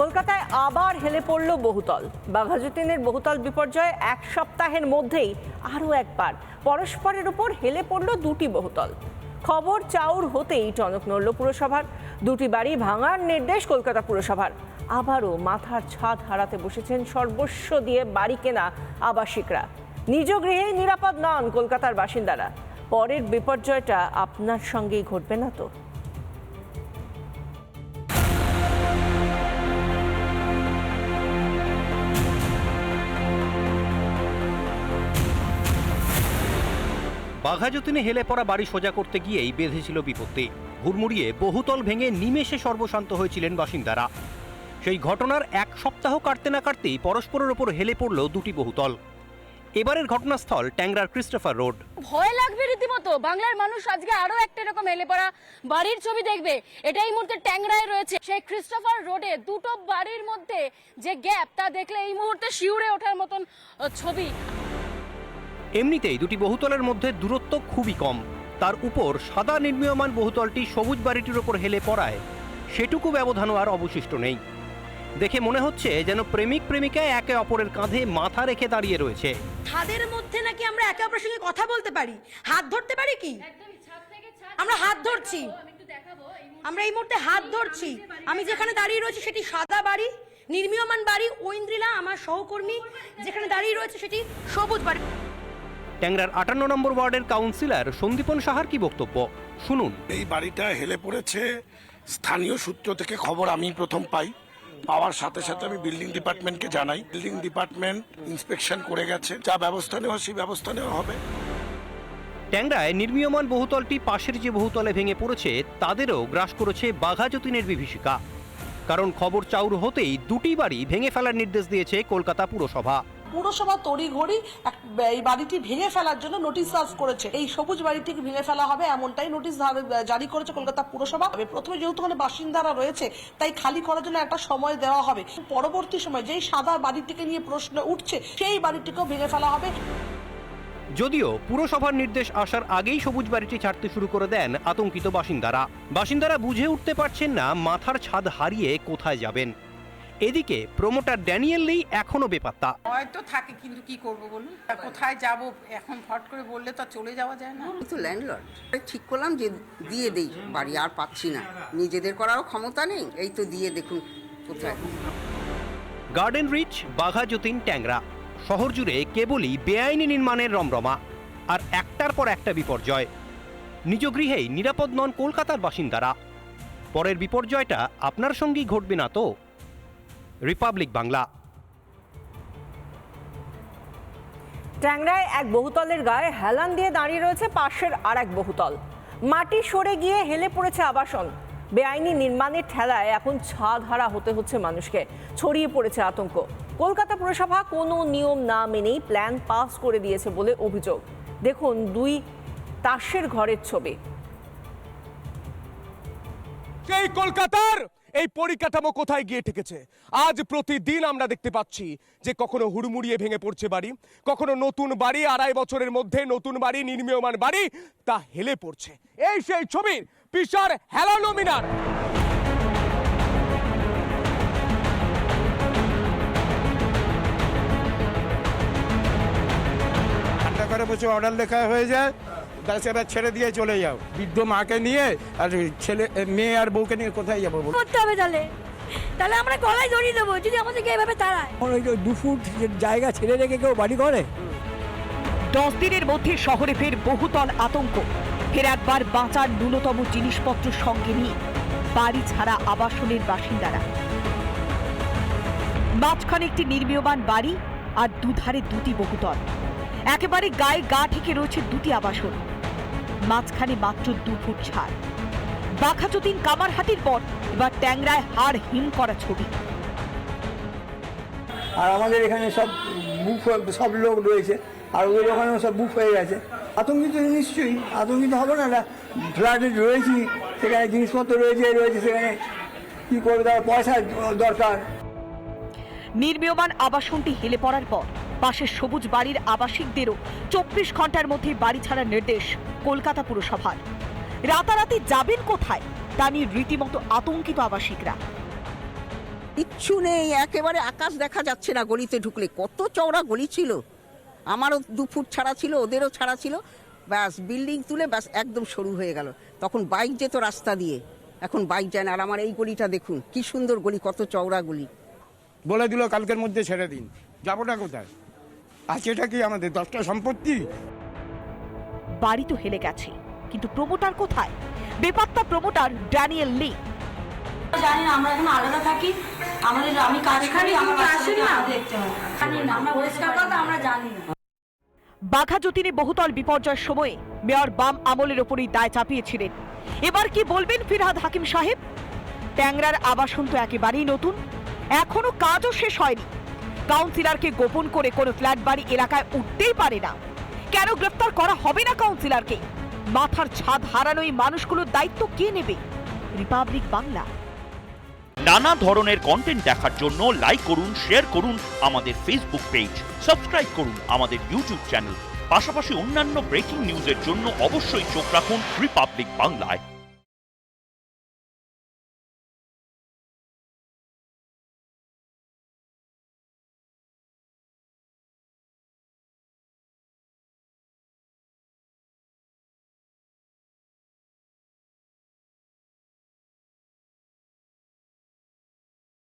কলকাতায় আবার হেলে পড়ল বহুতল। বাঘাযতীনের বহুতল বিপর্যয়ে এক সপ্তাহের মধ্যেই আরও একবার। পরস্পরের উপর হেলে পড়ল দুটি বহুতল। খবর চাউর হতেই টনক নড়ল পুরসভার। দুটি বাড়ি ভাঙার নির্দেশ কলকাতা পুরসভার। আবারও মাথার ছাদ হারাতে বসেছেন সর্বস্ব দিয়ে বাড়ি কেনা আবাসিকরা। নিজ গৃহেই নিরাপদ নন কলকাতার বাসিন্দারা। পরের বিপর্যয়টা আপনার সঙ্গেই ঘটবে না তো? বাঘাযতীনে হেলে পড়া বাড়ি সোজা করতে গিয়েই বেঁধেছিল বিপত্তি। হুড়মুড়িয়ে বহুতল ভেঙে নিমেষে সর্বশান্ত হয়েছিলেন বাসিন্দারা। সেই ঘটনার এক সপ্তাহ কাটতে না কাটতেই পরস্পরের ওপর হেলে পড়ল দুটি বহুতল। এবারের ঘটনাস্থল ট্যাংরার ক্রিস্টোফার রোড। ভয় লাগবে রীতিমতো। বাংলার মানুষ আজকে আরও একটা এরকম হেলে পড়া বাড়ির ছবি দেখবে। এটা এই মুহূর্তে ট্যাংরায় রয়েছে। সেই ক্রিস্টোফার রোডে দুটো বাড়ির মধ্যে যে গ্যাপ, তা দেখলে এই মুহূর্তে শিউরে ওঠার মতন ছবি। এমনিতেই দুটি বহুতলের মধ্যে দূরত্ব খুবই কম। তার উপর সাদা নির্মীয়মান বহুতলটি সবুজ বাড়িটির ওপর হেলে পড়ায়। সেটুকু ব্যবধানও আর অবশিষ্ট নেই। দেখে মনে হচ্ছে যেন প্রেমিক প্রেমিকায় একে অপরের কাঁধে মাথা রেখে দাঁড়িয়ে রয়েছে। ছাদের মধ্যে নাকি আমরা একে অপরের সঙ্গে কথা বলতে পারি? হাত ধরতে পারি কি? আমরা হাত ধরছি। আমরা এই মুহূর্তে হাত ধরছি। আমি যেখানে দাঁড়িয়ে রয়েছি সেটি সাদা বাড়ি নির্মীয়মান বাড়ি ঐন্দ্রিলা আমার সহকর্মী যেখানে দাঁড়িয়ে রয়েছে সেটি সবুজ বাড়ি। ট্যাংরার আটান্ন নম্বর ওয়ার্ডের কাউন্সিলর সন্দীপন সাহার কি বক্তব্য? শুনুন। এই বাড়িটা হেলে পড়েছে। স্থানীয় সূত্র থেকে খবর আমি প্রথম পাই। পাওয়ার সাথে সাথে আমি বিল্ডিং ডিপার্টমেন্টকে জানাই। বিল্ডিং ডিপার্টমেন্ট ইন্সপেকশন করে গেছে। যা ব্যবস্থা নেওয়া সেই ব্যবস্থা নেওয়া হবে। ট্যাংরায় নির্মীয়মান বহুতলটি পাশের যে বহুতলে ভেঙে পড়েছে তাদেরও গ্রাস করেছে বাঘাযতীনের বিভীষিকা। কারণ খবর চাউর হতেই দুটি বাড়ি ভেঙে ফেলার নির্দেশ দিয়েছে কলকাতা পুরসভা। পুরসভা তড়িঘড়ি এই বাড়িটি ভেঙে ফেলার জন্য নোটিশ সার্ভ করেছে। এই সবুজ বাড়িটিকে ভেঙে ফেলা হবে এমনটাই নোটিশ জারি করেছে কলকাতা পুরসভা। প্রথমে যেহেতু ওখানে বাসিন্দারা রয়েছে, তাই খালি করার জন্য একটা সময় দেওয়া হবে। পরবর্তী সময় যেই সাদা বাড়িটিকে নিয়ে প্রশ্ন উঠছে, সেই বাড়িটিকেও ভেঙে ফেলা হবে। যদিও পুরসভার নির্দেশ আসার আগেই সবুজ বাড়িটি ছাড়তে শুরু করে দেন আতঙ্কিত বাসিন্দারা। বাসিন্দারা বুঝে উঠতে পারছেন না মাথার ছাদ হারিয়ে কোথায় যাবেন। এদিকে প্রমোটার ড্যানিয়েল লি এখনও বেপাত্তা। হয়তো থাকে কিন্তু কি করব বলুন? আর কোথায় যাব? এখন ফট করে বললে তো চলে যাওয়া যায় না। তো ল্যান্ডলর্ড। ঠিক করলাম যে দিয়ে দেই বাড়ি আর পাচ্ছি না। নিজেদের করারও ক্ষমতা নেই এই তো দিয়ে দেখুন কোথায়। গার্ডেন রিচ বাঘা যতীন ট্যাংরা। শহর জুড়ে কেবলই বেআইনি নির্মাণের রমরমা। আর একটার পর একটা বিপর্যয়। নিজ গৃহেই নিরাপদ নন কলকাতার বাসিন্দারা। পরের বিপর্যয়টা আপনার সঙ্গেই ঘটবে না তো? রিপাবলিক বাংলা ট্যাংরায় এক বহুতলের গায়ে হেলান দিয়ে দাঁড়িয়ে রয়েছে পাশের আর এক বহুতল। মাটি সরে গিয়ে হেলে পড়েছে আবাসন। বেআইনি নির্মাণের ঠেলায় এখন ছাদ হারা হতে হচ্ছে মানুষকে। ছড়িয়ে পড়েছে আতঙ্ক। কলকাতা পুরসভা কোনো নিয়ম না মেনেই প্ল্যান পাস করে দিয়েছে বলে অভিযোগ। দেখুন দুই তাসের ঘরের ছবি। সেই কলকাতার এই পরিকাঠামো কোথায় গিয়ে ঠেকেছে? আজ প্রতিদিন আমরা দেখতে পাচ্ছি যে কখনো হুড়মুড়িয়ে ভেঙে পড়ছে বাড়ি, কখনো নতুন বাড়ি, আড়াই বছরের মধ্যে নতুন বাড়ি, নির্মীয়মান বাড়ি, তা হেলে পড়ছে। এই সেই ছবির পিসার হেলানো মিনার করে বসে অর্ডার লেখা হয়ে যায়। তাহলে সেটা ছেড়ে দিয়ে চলে যাও। বৃদ্ধ মাকে নিয়ে আর ছেলে মেয়ে আর বউকে নিয়ে কোথায় যাব? করতে হবে তাহলে। তাহলে আমরা গলায় জড়িয়ে দেবো যদি আমাদেরকে এভাবে তাড়ায়। দু ফুট জায়গা ছেড়ে রেখে কেউ বাড়ি করে? দশ দিনের মধ্যে শহরে ফের বহুতল আতঙ্ক। ফের একবার বাঁচার ন্যূনতম জিনিসপত্র সঙ্গে নিয়ে বাড়ি ছাড়া আবাসনের বাসিন্দারা। মাঝখানে একটি নির্মীয়মান বাড়ি আর দুধারে দুটি বহুতল। একেবারে গায়ে গা ঠেকে রয়েছে দুটি আবাসন। মাঝখানে মাত্র দু ফুট ছাড়। বাঘাযতীন কামারহাটির পর এবার ট্যাংরায় হাড় হিম করা ছবি। আর আমাদের এখানে সব বুক সব লোক রয়েছে। আর ওদের ওখানেও সব বুক হয়ে গেছে। আতঙ্কিত নিশ্চয়ই। আতঙ্কিত হবে না না। ফ্ল্যাটে রয়েছি সেখানে জিনিসপত্র রয়েছে রয়েছে সেখানে কী করবে তার পয়সা দরকার। নির্মীয়মান আবাসনটি হেলে পড়ার পর পাশের সবুজ বাড়ির আবাসিকদেরও চব্বিশ ঘণ্টার মধ্যে বাড়ি ছাড়ার নির্দেশ কলকাতা পুরসভার। রাতারাতি যাবেন কোথায়? তা নিয়ে রীতিমতো আতঙ্কিত আবাসিকরা। কিচ্ছু নেই একেবারে আকাশ দেখা যাচ্ছে না গলিতে ঢুকলে। কত চওড়া গলি ছিল। আমারও দু ফুট ছাড়া ছিল ওদেরও ছাড়া ছিল। ব্যাস বিল্ডিং তুলে ব্যাস একদম সরু হয়ে গেল। তখন বাইক যেত রাস্তা দিয়ে। এখন বাইক যায় না। আর আমার এই গলিটা দেখুন কি সুন্দর গলি কত চওড়া গলি। বলে দিল কালকের মধ্যে ছেড়ে দিন। যাবোটা কোথায়? আছে এটা কি আমাদের দশটা সম্পত্তি? বাড়ি তো হেলে গেছে কিন্তু প্রমোটার কোথায়? বেপাত্তা প্রমোটার ড্যানিয়েল লি। জানি না আমরা এখন আলাদা থাকি। আমাদের আমি কাজ করি আমার বাচ্চাদেরকে আমাদের দেখতে হয়। জানি না আমরা পরিষ্কার কথা আমরা জানি না। বাঘা যতীনে বহুতল বিপর্যয়ের সময়ে মেয়র বাম আমলের ওপরই দায় চাপিয়েছিলেন। এবার কি বলবেন ফিরহাদ হাকিম সাহেব? ট্যাংরার আবাসন তো একেবারেই নতুন। এখনও কাজও শেষ হয়নি। কাউন্সিলরকে গোপন করে কোনো ফ্ল্যাট বাড়ি এলাকায় উঠতেই পারে না। কেন গ্রেফতার করা হবে না কাউন্সিলরকে? মাথার ছাদ হারানো এই মানুষগুলোর দায়িত্ব কে নেবে? রিপাবলিক বাংলা। নানা ধরনের কন্টেন্ট দেখার জন্য লাইক করুন শেয়ার করুন আমাদের ফেসবুক পেজ সাবস্ক্রাইব করুন আমাদের ইউটিউব চ্যানেল পাশাপাশি অন্যান্য ব্রেকিং নিউজের জন্য অবশ্যই চোখ রাখুন রিপাবলিক বাংলায়